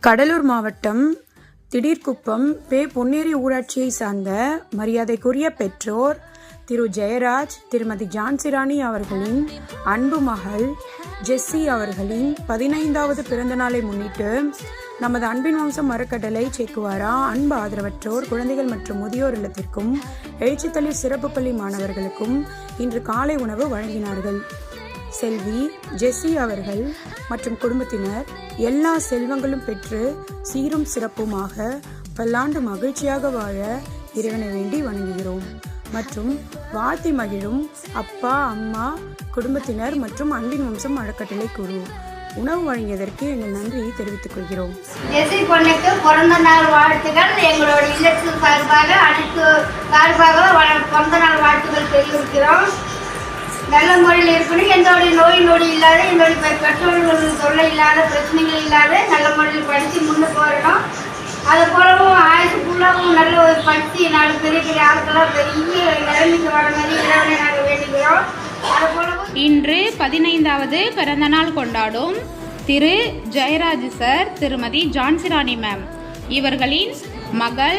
கடலூர் மாவட்டம் திடீர்குப்பம் பே பொன்னேரி ஊராட்சியை சார்ந்த மரியாதைக்குரிய பெற்றோர் திரு ஜெயராஜ் திருமதி ஜான்சிராணி அவர்களின் அன்பு மகள் ஜெஸ்ஸி அவர்களின் பதினைந்தாவது பிறந்தநாளை முன்னிட்டு நமது அன்பின் வம்சம் மரக்கடலை சேக்குவாரா? அன்பு ஆதரவற்றோர் குழந்தைகள் மற்றும் முதியோர் இல்லத்திற்கும் எழுச்சித்தளி சிறப்பு பள்ளி மாணவர்களுக்கும் இன்று காலை உணவு வழங்கினார்கள். செல்வி ஜெஸ்ஸி அவர்கள் மற்றும் குடும்பத்தினர் எல்லா செல்வங்களும் பெற்று சீரும் சிறப்புமாக பல்லாண்டு மகிழ்ச்சியாக வாழ இறைவனை வேண்டி வணங்குகிறோம். மற்றும் வாழ்த்தி மகிழும் அப்பா அம்மா குடும்பத்தினர் மற்றும் அன்பின் வம்சம் அறக்கட்டளை குழு உணவு வழங்கியதற்கு எங்கள் நன்றியை தெரிவித்துக் கொள்கிறோம். ஜெசி பொண்ணுக்கு பிறந்த நாள் வாழ்த்துக்கள். எங்களோட இல்லத்தின் சார்பாக அனைத்து சார்பாக பிறந்த நாள் வாழ்த்துக்கள் தெரிவிக்கிறோம். நல்ல முறையில் இருக்கணும். எந்த ஒரு நோய் நொடி இல்லாத எந்த ஒரு பெற்றோர்கள் தொல்லை இல்லாத பிரச்சனைகள் இல்லாத நல்ல முறையில் படித்து முன்னே போயிடணும் அது போலவும் ஆயுசு ஃபுல்லாகவும் நல்ல ஒரு படித்து நாலு பெரிய பெரிய ஆட்களாக பெரிய நிலைமைக்கு வர மாதிரி இறைவனை நாங்கள் வேண்டுகிறோம். அது போலவும் இன்று பதினைந்தாவது பிறந்தநாள் கொண்டாடும் திரு ஜெயராஜ் சார் திருமதி ஜான்சிராணி மேம் இவர்களின் மகள்